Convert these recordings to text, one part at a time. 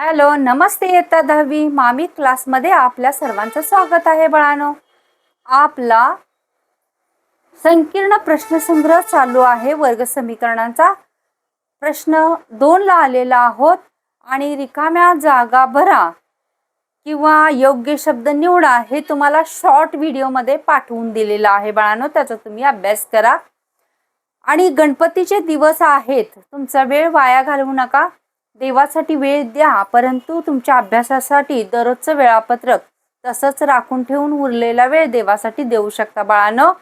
Hello नमस्ते इयत्ता दहावी. मामी क्लासमध्ये आपल्या सर्वांचं स्वागत आहे बाळानो. आपला संकीर्ण प्रश्नसंग्रह चालू आहे. वर्ग समीकरणांचा प्रश्न दोनला आलेला आहोत. आणि रिकाम्या जागा भरा किंवा योग्य शब्द निवडा हे तुम्हाला शॉर्ट व्हिडिओमध्ये पाठवून दिलेलं आहे बाळानो. त्याचा तुम्ही अभ्यास करा. आणि गणपतीचे दिवस आहेत. तुमचा वेळ वाया घालवू नका. देवासाठी वेळ द्या परंतु तुमच्या अभ्यासासाठी दररोजचं वेळापत्रक तसंच राखून ठेवून उरलेला वेळ देवासाठी देऊ शकता बाळानो.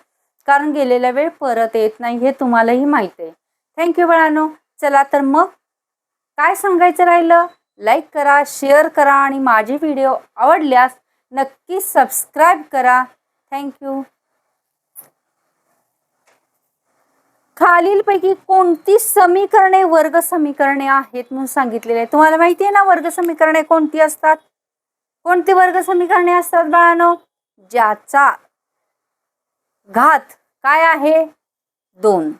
कारण गेलेला वेळ परत येत नाही हे तुम्हालाही माहीत आहे. थँक्यू बाळानो. चला तर मग काय सांगायचं राहिलं? लाईक करा शेअर करा आणि माझे व्हिडिओ आवडल्यास नक्की सबस्क्राईब करा. थँक्यू खालीलपैकी कोणती समीकरणे वर्ग समीकरणे आहेत म्हणून सांगितलेले आहे तुम्हाला माहिती आहे ना वर्ग समीकरणे कोणती असतात? कोणती वर्ग समीकरणे असतात बाळानो? ज्याचा घात काय आहे? दोन.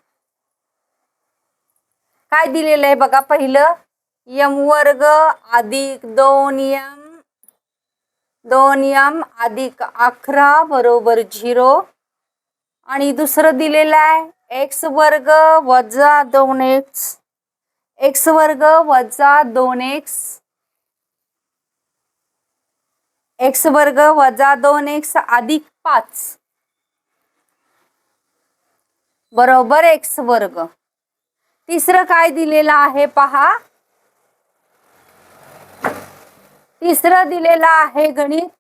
काय दिलेलं आहे बघा पहिलं? यम वर्ग अधिक दोन यम दोन यम अधिक अकरा बरोबर झिरो. आणि दुसरं दिलेलं आहे? एक्स वर्ग वजा दोन एक्स. एक्स वर्ग वजा दोन एक्स. एक्स वर्ग वजा दोन एक्स अधिक पाच. बरोबर एक्स वर्ग. तिसरं काय दिलेलं आहे पहा. तिसरं दिलेलं आहे गणित.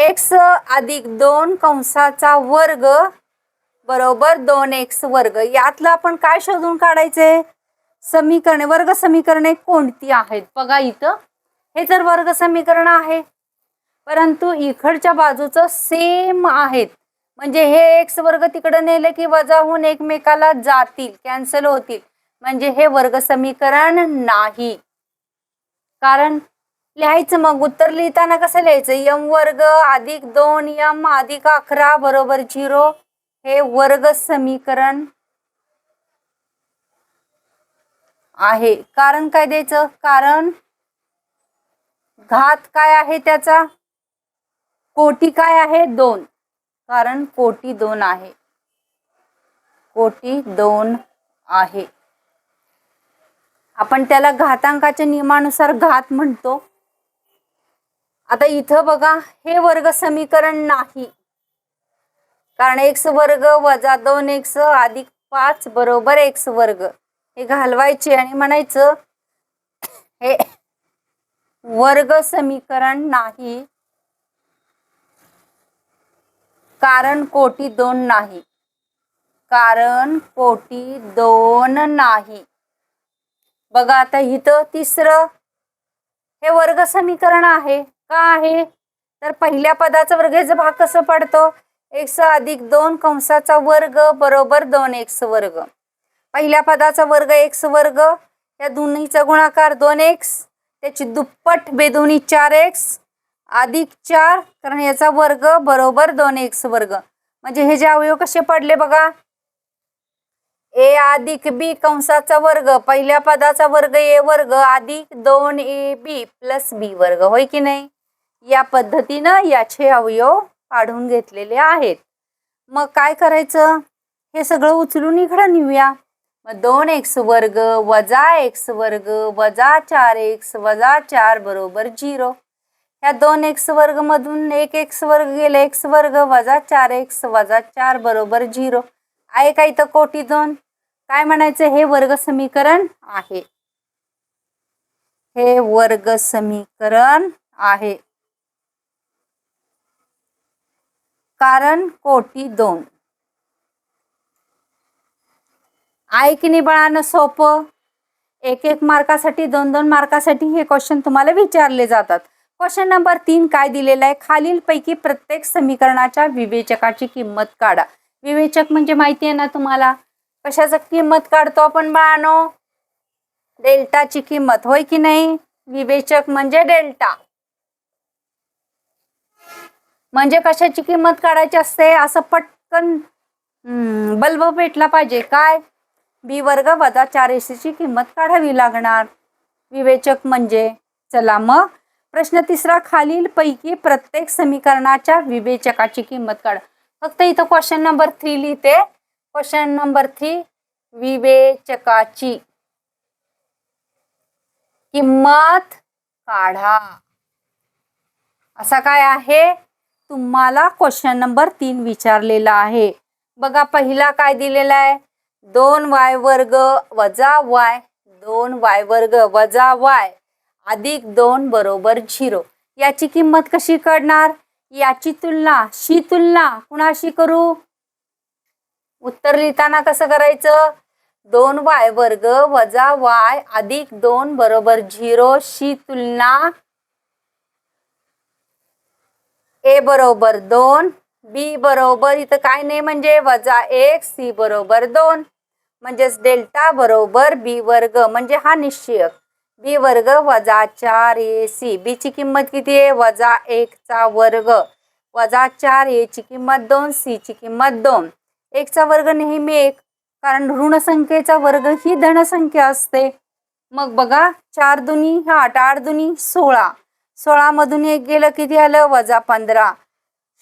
एक्स अधिक दोन कंसाचा वर्ग बरोबर दोन एक्स वर्ग. यातलं आपण काय शोधून काढायचे? समीकरणे वर्ग समीकरणे कोणती आहेत? बघा इथं. हे तर वर्ग समीकरण आहे परंतु इकडच्या बाजूचं सेम आहेत. म्हणजे हे एक्स वर्ग तिकडं नेले की वजा होऊन एकमेकाला जातील कॅन्सल होतील. म्हणजे हे वर्ग समीकरण नाही. कारण लिहायचं मग. उत्तर लिहिताना कसं लिहायचं? यम वर्ग अधिक दोन यम अधिक अकरा बरोबर झिरो. हे वर्ग समीकरण आहे. कारण काय द्यायचं? कारण घात काय आहे त्याचा? कोटी काय आहे? दोन. कारण कोटी दोन आहे. कोटी दोन आहे. आपण त्याला घातांकाच्या नियमानुसार घात म्हणतो. आता इथं बघा हे वर्ग समीकरण नाही. कारण एक्स वर्ग वजा दोन एक्स अधिक पाच बरोबर एक्स वर्ग. हे घालवायचे आणि म्हणायचं हे वर्ग समीकरण नाही. कारण कोटी दोन नाही. कारण कोटी दोन नाही. बघा आता इथं तिसरं हे वर्ग समीकरण आहे. का आहे? तर पहिल्या पदाचा वर्गाचा भाग कसं पडतो? एक्स अधिक दोन कंसाचा वर्ग बरोबर दोन एक्स वर्ग. पहिल्या पदाचा वर्ग एक्स वर्ग या दोन्हीचा गुणाकार दोन एक्स त्याची दुप्पट बेदोनी चार एक्स अधिक चार कारण याचा वर्ग बरोबर दोन एक्स वर्ग. म्हणजे हे जे अवयव कसे पडले बघा? ए अधिक बी कंसाचा वर्ग पहिल्या पदाचा वर्ग ए वर्ग अधिक दोन ए बी प्लस बी वर्ग होय की नाही? या पद्धतीनं याचे अवयव काढून घेतलेले आहेत. मग काय करायचं? हे सगळं उचलून इकडं नेऊया. मग दोन एक्स वर्ग वजा एक्स वर्ग वजा चार एक्स वजा चार बरोबर झिरो. ह्या दोन एक्स वर्ग मधून एक एक्स वर्ग गेले एक्स वर्ग वजा चार एक्स वजा चार बरोबर झिरो. आहे का इथं कोटी दोन? काय म्हणायचं? हे वर्ग समीकरण आहे. हे वर्ग समीकरण आहे. कारण कोटी दोन. आहे की नाही बाळानं सोपं. एक एक मार्कासाठी दोन दोन मार्कासाठी हे क्वेश्चन तुम्हाला विचारले जातात. क्वेश्चन नंबर तीन काय दिलेला आहे? खालीलपैकी प्रत्येक समीकरणाच्या विवेचकाची किंमत काढा. विवेचक म्हणजे माहिती आहे ना तुम्हाला? कशाचं किंमत काढतो आपण बाळानो? डेल्टाची किंमत होय की नाही? विवेचक म्हणजे डेल्टा. म्हणजे कशाची किंमत काढायची असते? असं पटकन बल्ब पेटला पाहिजे. काय? बी वर्ग वजा चार एसीची किंमत काढावी लागणार. विवेचक म्हणजे चला मग. प्रश्न तिसरा खालील पैकी प्रत्येक समीकरणाच्या विवेचकाची किंमत काढा. फक्त इथं क्वेश्चन नंबर थ्री लिहिते. क्वेश्चन नंबर थ्री विवेचकाची किंमत काढा. असा काय आहे? तुम्हाला क्वेश्चन नंबर तीन विचारलेला आहे. बघा पहिला काय दिलेला आहे? दोन वाय वर्ग वजा वाय दोन वाय वर्ग वजा वाय अधिक दोन बरोबर झिरो. याची किंमत कशी काढणार याची तुलना शी तुलना कुणाशी करू? उत्तर लिहिताना कसं करायचं? दोन वाय वर्ग वजा वाय अधिक दोन बरोबर झिरो शी तुलना ए बरोबर दोन बी बरोबर इथं काय नाही म्हणजे वजा एक सी बरोबर दोन. म्हणजेच डेल्टा बरोबर बी वर्ग म्हणजे हा निश्चयक. बी वर्ग वजा चार ए सी. बी ची किंमत किती आहे? वजा एकचा वर्ग. वजा चार ए ची किंमत दोन सी ची किंमत दोन. एकचा वर्ग नेहमी एक कारण ऋण संख्येचा वर्ग ही धनसंख्या असते. मग बघा चार दुनी आठ आठ दुनी सोळा. सोळामधून एक गेलं किती आलं? वजा पंधरा.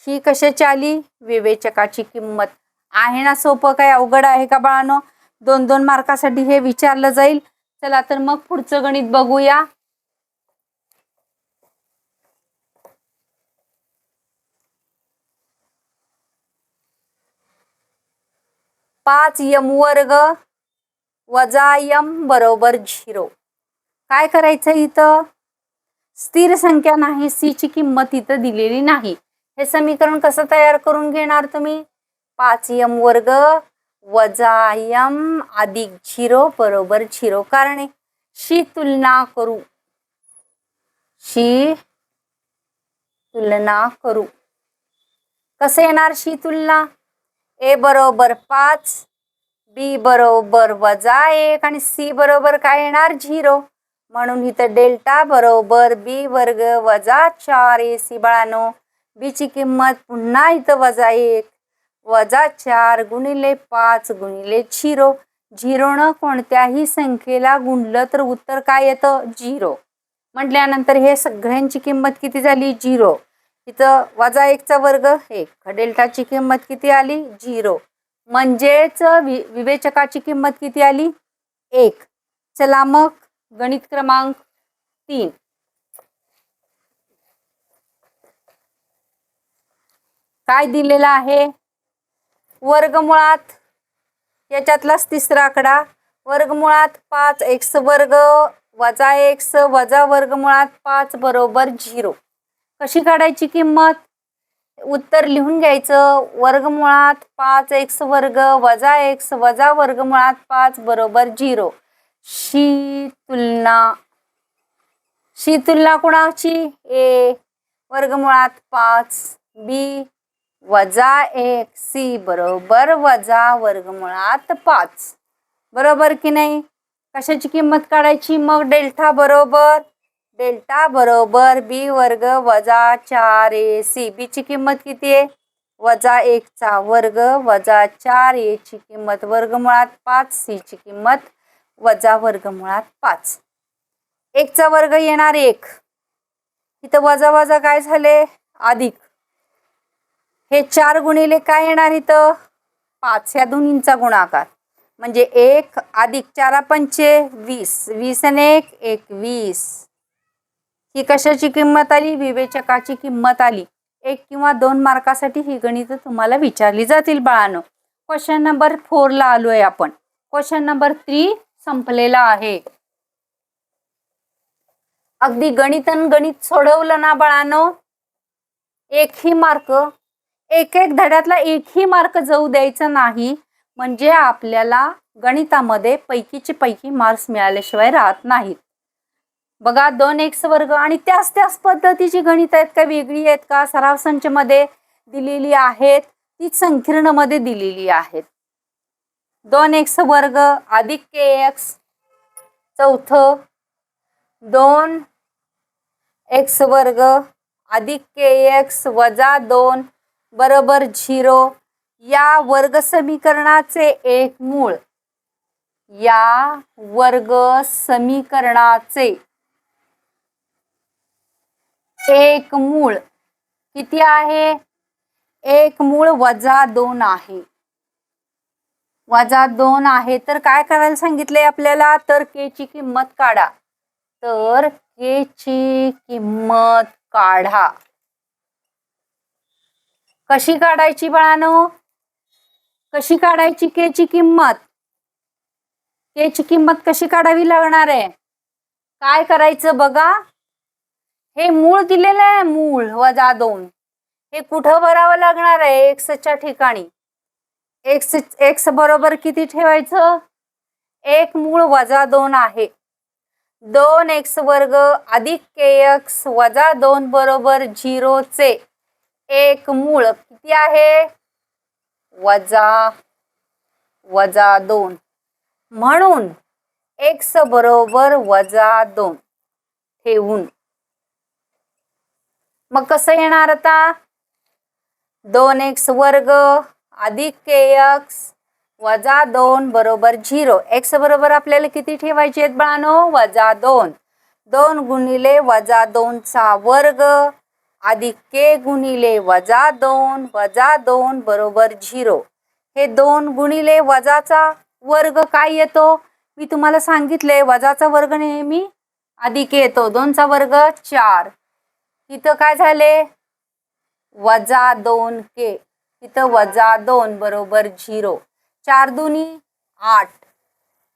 ही कशाची आली विवेचकाची किंमत. आहे ना सोपं? काय अवघड आहे का बाळानो? दोन दोन मार्कासाठी हे विचारलं जाईल. चला तर मग पुढचं गणित बघूया. पाच यम वर्ग वजा यम बरोबर झिरो. काय करायचं इथं? स्थिर संख्या नाही सी ची किंमत इथं दिलेली नाही. हे समीकरण कसं तयार करून घेणार तुम्ही? पाच यम वर्ग वजा यम अधिक झिरो बरोबर झिरो कारणे. शी तुलना करू. शी तुलना करू. कसं येणार शी तुलना? ए बरोबर पाच बी बरोबर वजा एक आणि सी बरोबर काय येणार? झिरो. म्हणून इथं डेल्टा बरोबर बी वर्ग वजा चार ए सी बाळानो. बीची किंमत पुन्हा इथं वजा एक. वजा चार गुणिले पाच गुणिले झिरो. झिरोनं कोणत्याही संख्येला गुणलं तर उत्तर काय येतं? झिरो. म्हटल्यानंतर हे सगळ्यांची किंमत किती झाली? झिरो. इथं वजा एकचा वर्ग एक. डेल्टाची किंमत किती आली? झिरो. म्हणजेच वि विवेचकाची किंमत किती आली? एक. चला मग. गणित क्रमांक तीन. काय दिलेला आहे? वर्गमुळात याच्यातलाच तिसरा आकडा. वर्गमुळात पाच एक्स वर्ग वजा एक्स वजा वर्गमुळात पाच बरोबर झिरो. कशी काढायची किंमत? उत्तर लिहून घ्यायचं. वर्गमुळात पाच एक्स वर्ग वजा एक्स वजा वर्गमुळात पाच बरोबर झिरो. शी तुलना शी तुलना कुणाची? ए. वर्गमुळात पाच. बी. वजा एक. सी. बरोबर वजा वर्गमुळात पाच. बरोबर की नाही? कशाची किंमत काढायची? मग डेल्टा बरोबर. डेल्टा बरोबर बी वर्ग वजा चार ए सी. बीची किंमत किती आहे? वजा एकचा वर्ग वजा चार ए ची किंमत. वर्गमुळात पाच सी ची किंमत वजा वर्गमुळात पाच. एकचा वर्ग येणार एक. इथं वजा वजा काय झाले? अधिक. हे चार गुणिले काय येणार इथं? पाच. ह्या दोन्हींचा गुणाकार. म्हणजे एक अधिक चारा पंचे वीस. वीस आणि एक एक वीस. ही कशाची किंमत आली? विवेचकाची किंमत आली. एक किंवा दोन मार्कासाठी ही गणित तुम्हाला विचारली जातील बाळानं. क्वेश्चन नंबर फोरला आलोय आपण. क्वेश्चन नंबर थ्री संपलेला आहे. अगदी गणितन गणित सोडवलं ना बाळानो? एकही मार्क एक एक धड्यातला एकही मार्क जाऊ द्यायचा नाही. म्हणजे आपल्याला गणितामध्ये पैकीचे पैकी मार्क्स मिळाल्याशिवाय राहत नाहीत. बघा दोन एक्स वर्ग आणि त्याच त्याच पद्धतीची गणित आहेत का? वेगळी आहेत का? सराव संचमध्ये दिलेली आहेत. तीच संकीर्णमध्ये दिलेली आहेत. दोन एक्स वर्ग अधिक के एक्स चौथं. दोन एक्स वर्ग अधिक के एक्स वजा दोन बरोबर झिरो. या वर्ग समीकरणाचे एक मूळ. या वर्ग समीकरणाचे एक मूळ किती आहे? एक मूळ वजा दोन आहे. वजा दोन आहे. तर काय करायला सांगितले आपल्याला? तर के ची किंमत काढा. तर के ची किंमत काढा. कशी काढायची बाळानो? कशी काढायची के ची किंमत? के ची किंमत कशी काढावी लागणार आहे? काय करायचं बघा. हे मूळ दिलेलं आहे मूळ वजा दोन. हे कुठं भरावं लागणार आहे? एक्सच्या ठिकाणी. एक्स एक्स बरोबर किती ठेवायचं? एक मूळ वजा दोन आहे. दोन एक्स वर्ग अधिक के एक्स वजा दोन बरोबर झिरोचे एक मूळ किती आहे? वजा वजा दोन. म्हणून एक्स बरोबर वजा दोन ठेवून. मग कसं येणार आता? दोन एक्स वर्ग अधिक के एक्स वजा दोन बरोबर झिरो. एक्स बरोबर आपल्याला किती ठेवायचे आहेत बाळानो? वजा दोन. दोन गुणिले वजा दोनचा वर्ग अधिक के गुणिले वजा दोन वजा दोन बरोबर झिरो. हे दोन गुणिले वजाचा वर्ग काय येतो? मी तुम्हाला सांगितले वजाचा वर्ग नेहमी अधिक येतो. दोनचा वर्ग चार. इथं काय झाले? वजा दोन के. इथं वजा दोन बरोबर झिरो. चार दुनी आठ.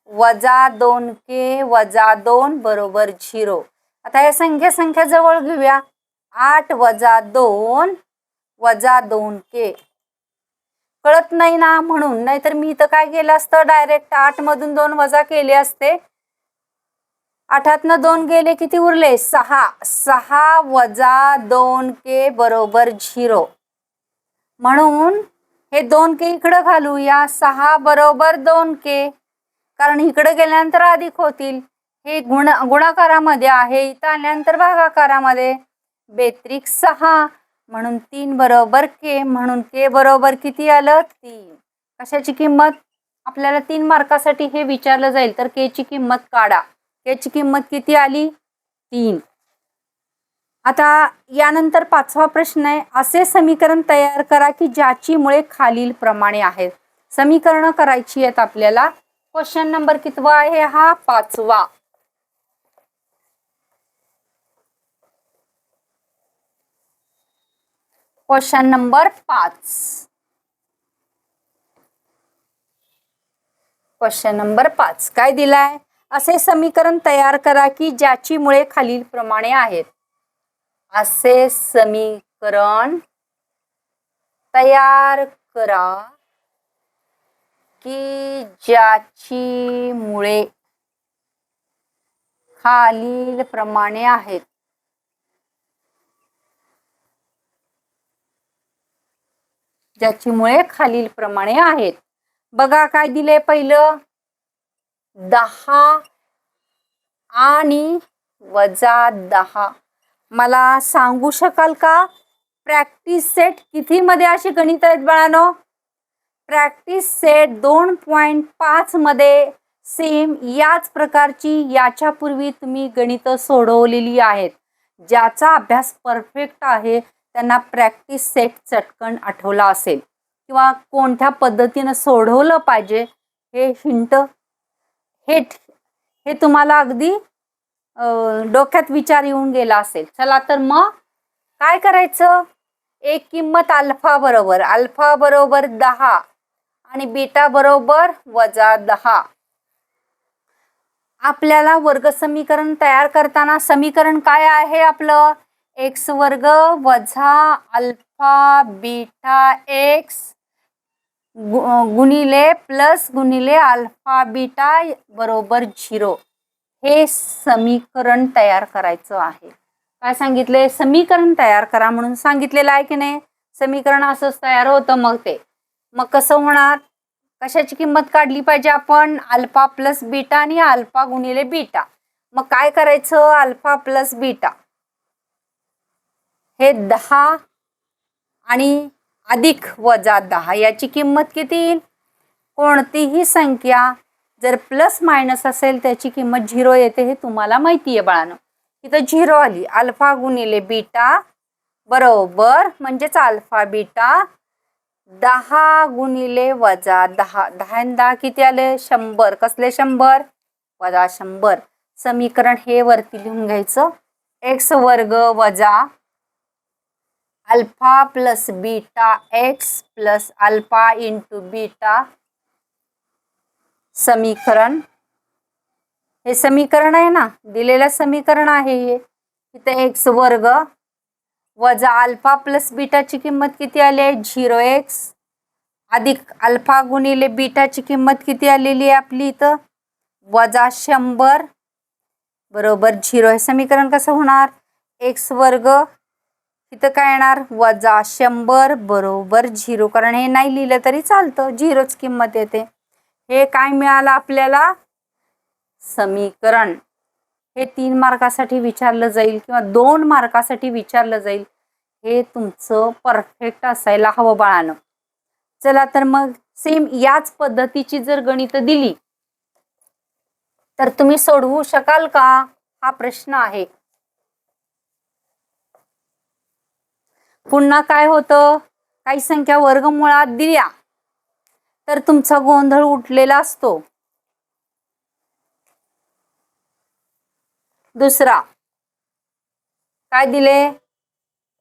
वजा दोन के वजा दोन बरोबर झिरो. आता या संख्या संख्या जवळ घेऊया. आठ वजा दोन वजा दोन के. कळत नाही ना म्हणून. नाहीतर मी इथं काय केलं असतं? डायरेक्ट आठ मधून दोन वजा केले असते. आठातनं दोन गेले किती उरले? सहा. सहा वजा दोन के बरोबर झिरो. म्हणून हे दोन के इकडं घालूया सहा बरोबर दोन के. कारण इकडं गेल्यानंतर अधिक होतील. हे गुण गुणाकारामध्ये आहे इथं आल्यानंतर भागाकारामध्ये. बेत्रिक सहा म्हणून तीन बरोबर के म्हणून के बरोबर किती आलं? तीन. कशाची किंमत? आपल्याला तीन मार्कासाठी हे विचारलं जाईल तर के ची किंमत काढा. के ची किंमत किती आली? तीन. आता यानंतर पाचवा प्रश्न आहे असे समीकरण तयार करा की ज्याची मुळे खालील प्रमाणे आहेत. समीकरण करायची आहेत आपल्याला. क्वेश्चन नंबर कितवा आहे हा? पाचवा. क्वेश्चन नंबर पाच. क्वेश्चन नंबर पाच. काय दिलाय? असे समीकरण तयार करा की ज्याची मुळे खालील प्रमाणे आहेत. असे समीकरण तयार करा की ज्याची मुळे खालील प्रमाणे आहेत. ज्याची मुळे खालील प्रमाणे आहेत. बघा काय दिले पहिलं. दहा आणि वजा दहा. मला सांगू शकाल का? प्रॅक्टिस सेट कितीमध्ये अशी गणित आहेत बाळानो? प्रॅक्टिस सेट दोन पॉईंट पाचमध्ये सेम याच प्रकारची याच्यापूर्वी तुम्ही गणितं सोडवलेली आहेत. ज्याचा अभ्यास परफेक्ट आहे त्यांना प्रॅक्टिस सेट चटकन आठवला असेल. किंवा कोणत्या पद्धतीनं सोडवलं पाहिजे हे हिंट हे हे तुम्हाला अगदी डोक्यात विचार येऊन गेला असेल. चला तर मग काय करायचं? एक किंमत अल्फा बरोबर. अल्फा बरोबर दहा आणि बीटा बरोबर वजा दहा. आपल्याला वर्ग समीकरण तयार करताना समीकरण काय आहे आपलं? एक्स वर्ग वजा अल्फा बीटा एक्स गु- गुणिले प्लस गुणिले अल्फा बीटा बरोबर झिरो. हे समीकरण तयार करायचं आहे. काय सांगितले समीकरण तयार करा म्हणून सांगितलेलं आहे की नाही? समीकरण असंच तयार होतं मग ते. मग कसं होणार? कशाची किंमत काढली पाहिजे आपण? अल्फा प्लस बीटा आणि अल्फा गुणिले बीटा. मग काय करायचं? Alpha plus beta. हे दहा आणि अधिक वजा दहा याची किंमत किती येईल? कोणतीही संख्या जर प्लस मायनस असेल त्याची किंमत झिरो येते हे तुम्हाला माहिती आहे बाळानं. इथं झिरो आली. अल्फा गुणिले बीटा बरोबर म्हणजेच अल्फा बीटा दहा गुणिले वजा दहा. दहा दहा किती आले? शंभर. कसले शंभर? वजा शंभर. समीकरण हे वरती लिहून घ्यायचं. एक्स वर्ग वजा alpha plus beta x plus alpha into beta समीकरण. हे समीकरण आहे ना? दिलेलं समीकरण आहे हे. इथं एक्स वर्ग वजा अल्फा प्लस बीटाची किंमत किती आली आहे? Zero x. अधिक अल्फा गुणिले बीटाची किंमत किती आलेली आहे आपली इथं? वजा शंभर. बरोबर झिरो. हे समीकरण कसं होणार? एक्स वर्ग इथं काय येणार? वजा शंभर. बरोबर झिरो. कारण हे नाही लिहिलं तरी चालतं. झिरोच किंमत येते. हे काय मिळालं आपल्याला? समीकरण. हे तीन मार्कासाठी विचारलं जाईल किंवा दोन मार्कासाठी विचारलं जाईल. हे तुमचं परफेक्ट असायला हवं बाळानं. चला तर मग सेम याच पद्धतीची जर गणित दिली तर तुम्ही सोडवू शकाल का? हा प्रश्न आहे. पुन्हा काय होतं? काही संख्या वर्गमुळात दिल्या. तर तुमचा गोंधळ उठलेला असतो. दुसरा काय दिले?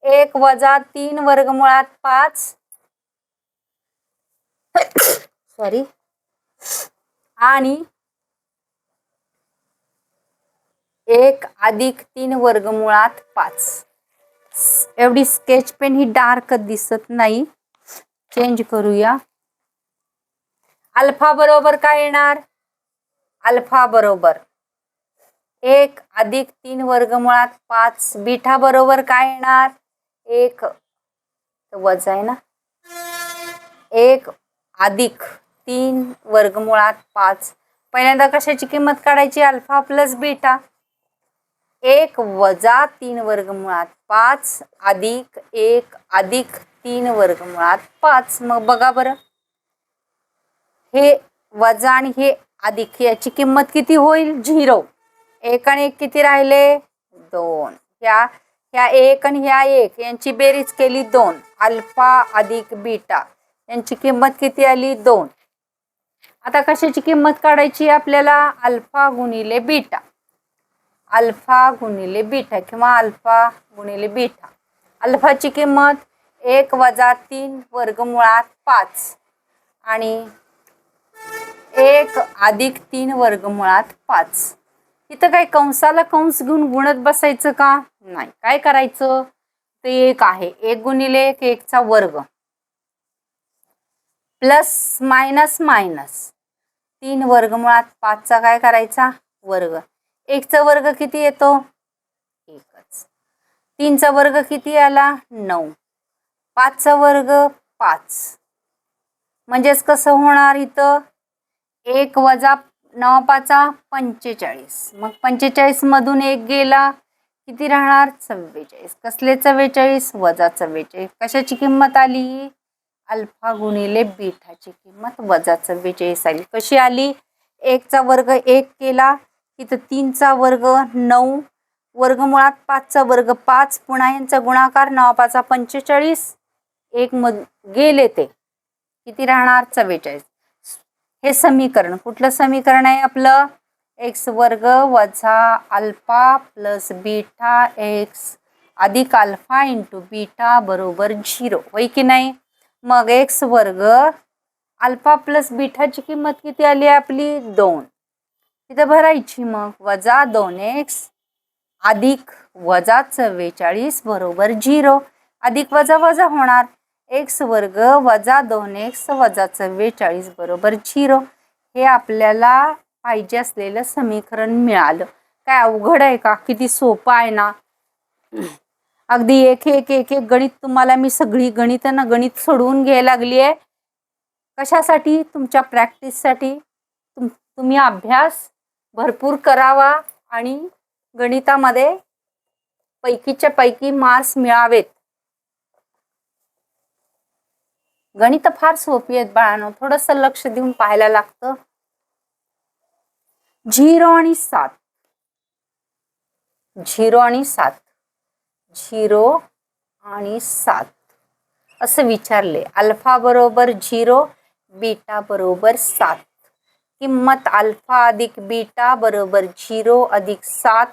एक वजा तीन वर्गमुळात पाच. सॉरी आणि एक अधिक तीन वर्गमुळात पाच. एवढी स्केच पेन ही डार्क दिसत नाही. चेंज करूया. अल्फा बरोबर काय येणार? अल्फा बरोबर. एक अधिक तीन वर्गमुळात पाच बीठा बरोबर काय येणार? एक वजा आहे ना? एक अधिक तीन वर्गमुळात पाच. पहिल्यांदा कशाची किंमत काढायची? Alpha plus beta. एक वजा तीन वर्गमुळात पाच अधिक एक अधिक तीन वर्गमुळात पाच. मग बघा बरं. हे वजा आणि हे अधिक याची किंमत किती होईल? झिरो. एक आणि एक किती राहिले? दोन. ह्या ह्या एक आणि ह्या एक यांची बेरीज केली दोन. अल्फा अधिक बीटा. यांची किंमत किती आली? दोन. आता कशाची किंमत काढायची आपल्याला? अल्फा गुणिले बीटा. अल्फा गुणिले बीटा किंवा अल्फा गुणिले बीटा. अल्फाची किंमत एक वजा तीन वर्गमुळात पाच. आणि एक अधिक तीन वर्गमुळात पाच. इथं काय कंसाला कंस घेऊन गुणत बसायचं का? नाही. काय करायचं? ते एक आहे. एक गुणिले एक एकचा वर्ग. Plus minus minus. तीन वर्गमुळात पाचचा काय करायचा? वर्ग. एकचा वर्ग किती येतो? एकच. तीनचा वर्ग किती आला? नऊ. पाचचा वर्ग पाच. म्हणजेच कसं होणार इथं? एक वजा नवापाचा पंचेचाळीस. मग पंचेचाळीसमधून एक गेला किती राहणार? चव्वेचाळीस कसले चव्वेचाळीस वजा चव्वेचाळीस कशाची किंमत आली? अल्फा गुणिले बीठाची किंमत वजा चव्वेचाळीस आली. कशी आली? एकचा वर्ग एक केला तिथं तीनचा वर्ग नऊ. वर्गमुळात पाचचा वर्ग पाच. पुन्हा यांचा गुणाकार नवापाचा पंचेचाळीस. एक मध गेले ते. किती राहणार? चव्वेचाळीस हे समीकरण. कुठलं समीकरण आहे आपलं? एक्स वर्ग वजा अल्फा प्लस बीटा एक्स अधिक अल्फा इंटू बीटा बरोबर झिरो. होय की नाही? मग एक्स वर्ग अल्फा प्लस बीटाची किंमत किती आली आपली? दोन. तिथं भरायची मग. वजा दोन एक्स अधिक वजा चव्वेचाळीस बरोबर झिरो. अधिक वजा वजा होणार. एक्स वर्ग वजा दोन एक्स वजा चव्वेचाळीस बरोबर झिरो हे आपल्याला पाहिजे असलेलं समीकरण मिळालं. काय अवघड आहे का? किती सोपं आहे ना? अगदी एक एक एक एक गणित तुम्हाला मी सगळी गणितांना गणित सोडवून घ्यायला लागली आहे. कशासाठी? तुमच्या प्रॅक्टिससाठी तुम तुम्ही अभ्यास भरपूर करावा आणि गणितामध्ये पैकीच्या पैकी मार्क्स मिळावेत. गणित फार सोपी आहेत बाळांनो. थोडंसं लक्ष देऊन पाहायला लागतं. झिरो आणि सात. झिरो आणि सात. झिरो आणि सात. असं विचारले. अल्फा बरोबर झिरो बीटा बरोबर सात. किंमत अल्फा अधिक बीटा बरोबर झिरो अधिक सात.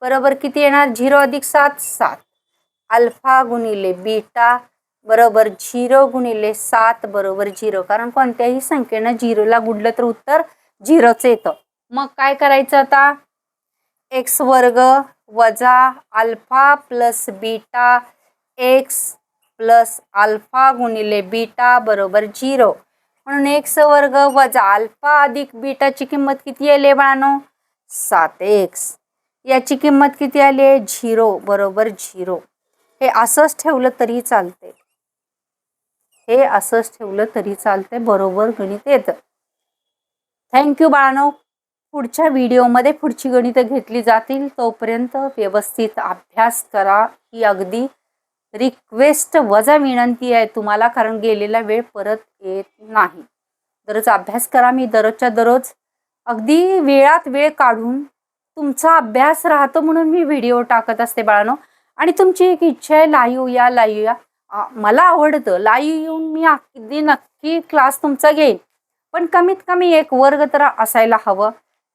बरोबर किती येणार? झिरो अधिक सात सात. अल्फा गुणिले बीटा बरोबर झिरो गुणिले सात बरोबर झिरो. कारण कोणत्याही संख्येनं झिरोला गुडलं तर उत्तर झिरोच येतं. मग काय करायचं आता? एक्स वर्ग वजा alpha plus beta x plus alpha गुणिले बीटा बरोबर झिरो. म्हणून एक्स वर्ग वजा अल्फा अधिक बीटाची किंमत किती आली आहे सात एक्स याची किंमत किती आली आहे? झिरो बरोबर झिरो. हे असंच ठेवलं तरी चालते हे असंच ठेवलं तरी चालते बरोबर गणित येतं. थँक्यू बाळानो. पुढच्या व्हिडिओमध्ये पुढची गणितं घेतली जातील. तोपर्यंत व्यवस्थित अभ्यास करा. ही अगदी रिक्वेस्ट वजा विनंती आहे तुम्हाला कारण गेलेला वेळ परत येत नाही. दररोज अभ्यास करा मी दररोजच्या दररोज. अगदी वेळात वेळ काढून तुमचा अभ्यास राहतो म्हणून मी व्हिडिओ टाकत असते बाळानो. आणि तुमची एक इच्छा आहे लाईव या लाईव या. मला आवडतं. लाईव्ह येऊन मी अगदी नक्की क्लास तुमचा घेईन. पण कमीत कमी एक वर्ग तर असायला हवं.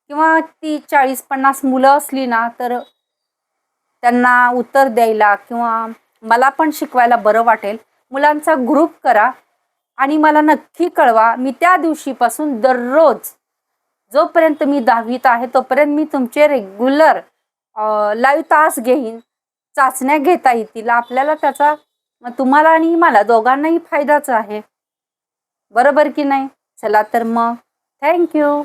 किंवा ती चाळीस पन्नास मुलं असली ना तर त्यांना उत्तर द्यायला किंवा मला पण शिकवायला बरं वाटेल. मुलांचा ग्रुप करा आणि मला नक्की कळवा मी त्या दिवशीपासून दररोज जोपर्यंत मी दहावीत आहे तोपर्यंत मी तुमचे रेग्युलर लाईव्ह तास घेईन. चाचण्या घेता येतील. आपल्याला त्याचा मग तुम्हाला आणि मला दोघांनाही फायदाच आहे. बरोबर की नाही? चला तर मग. थँक्यू